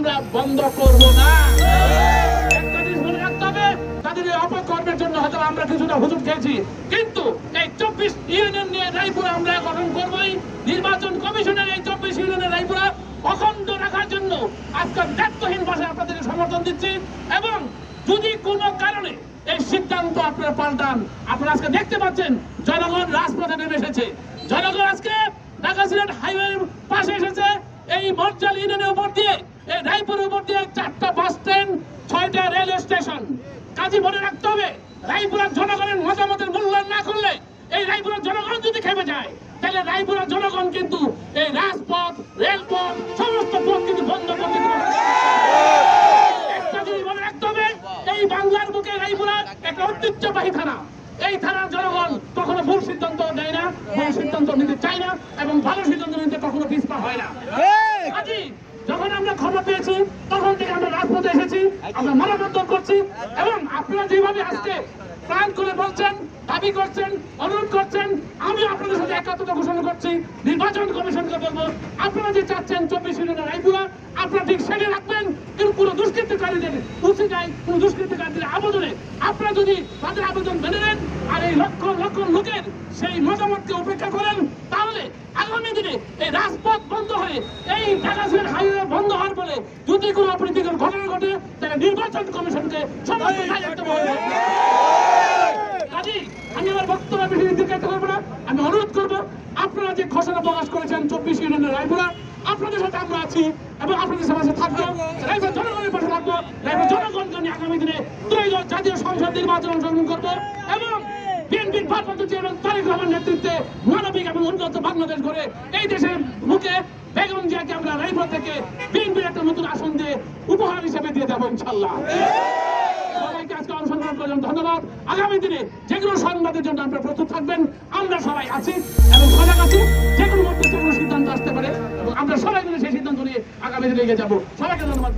আমরা বন্ধ করব না। তাদের জন্য হয়তো আমরা কিছুটা কিন্তু এই চব্বিশ ইউনিয়ন নিয়ে আমরা গঠন নির্বাচন এই চব্বিশ অখণ্ড রাখার জন্য আজকে দায়িত্বহীন ভাষায় সমর্থন এবং যদি কোনো কারণে এই সিদ্ধান্ত আপনারা পাল্টান, আপনারা আজকে দেখতে পাচ্ছেন, জনগণ রাজপথে নেমে এসেছে। জনগণ আজকে ঢাকা সিলেট হাইওয়ের পাশে এসেছে। এই মর্জাল ইউনিয়নের উপর দিয়ে, এই রায়পুরের উপর দিয়ে চারটা বাস স্ট্যান্ড ছয়টা রেল স্টেশন কাজী মনে রাখতে হবে, রায়পুরের জনগণের মতামতের মূল্যায়ন না করলে এই রায়পুরের জনগণ যদি খেপে যায়, তাহলে রায়পুরের জনগণ কিন্তু এই রাজপথ, রেলপথ, সমস্ত পথ কিন্তু বন্ধ করতে একটা জিনিস মনে রাখতে হবে, এই বাংলার বুকে রায়পুরা একটা ঐতিহ্যবাহী থানা। এই থানার জনগণ কখনো ভুল সিদ্ধান্ত নেয় না, ভুল সিদ্ধান্ত নিতে চায় না, এবং ভালো সিদ্ধান্ত নিতে কখনো পিছপা হয় না। আমরা খবর পেয়েছি, তখন থেকে আমরা রাজপথে এসেছি, আমরা মানববন্ধন করছি এবং আপনারা যেভাবে আজকে প্রাণ করে বলছেন, দাবি করছেন, অনুরোধ করছেন আমি আপনাদের সাথে একাত্মতা ঘোষণা করছি, নির্বাচন কমিশনকে বলব, আপনারা যে চাচ্ছেন চব্বিশ ইউনিয়নের রায়পুরা, আপনারা ঠিক সেটা রাখবেন, কিন্তু কোনো দুষ্কৃতকারীদের উঠে যায় কোনো দুষ্কৃতকারীদের আবেদনে। আপনারা যদি তাদের আবেদন মেনে নেন, আর এই লক্ষ লক্ষ লোকের সেই মতামতকে উপেক্ষা তাহলে দিনে এই রাজপথ বন্ধ হয়ে এই ঢাকা সিলেট হাইওয়ে বন্ধ হওয়ার ফলে যদি কোনো অপ্রীতিকর ঘটনা ঘটে তাহলে নির্বাচন কমিশনকে সমস্ত দায়িত্ব আমি আমার বক্তব্য বেশি দীর্ঘায়িত করব না আমি অনুরোধ করব আপনারা যে ঘোষণা প্রকাশ করেছেন চব্বিশ ইউনিয়নের রায়পুরা আপনাদের সাথে আমরা আছি এবং আপনাদের সাথে থাকব। রায়পুর জনগণের পাশে থাকব রায়পুর জনগণকে নিয়ে আগামী দিনে ত্রয়োদশ জাতীয় সংসদ নির্বাচন অংশগ্রহণ করব এবং বিএনপির ভারপ্রাপ্ত চেয়ারম্যান তারেক রহমান নেতৃত্বে মানবিক উন্নত বাংলাদেশ করে এই দেশের মুখে বেগম জিয়াকে আমরা রায়পুর থেকে বিএনপির একটা নতুন আসন দিয়ে উপহার হিসেবে দিয়ে দেবো ইনশাল্লাহ ধন্যবাদ। আগামী দিনে সংবাদের জন্য প্রস্তুত থাকবেন। আমরা সবাই আছি এবং সজাগ আছি। যে কোনো মুহূর্তে যে কোনো সিদ্ধান্ত আসতে পারে। এবং আমরা সবাই মিলে সেই সিদ্ধান্ত নিয়ে আগামী দিনে এগিয়ে যাব। সবাইকে ধন্যবাদ।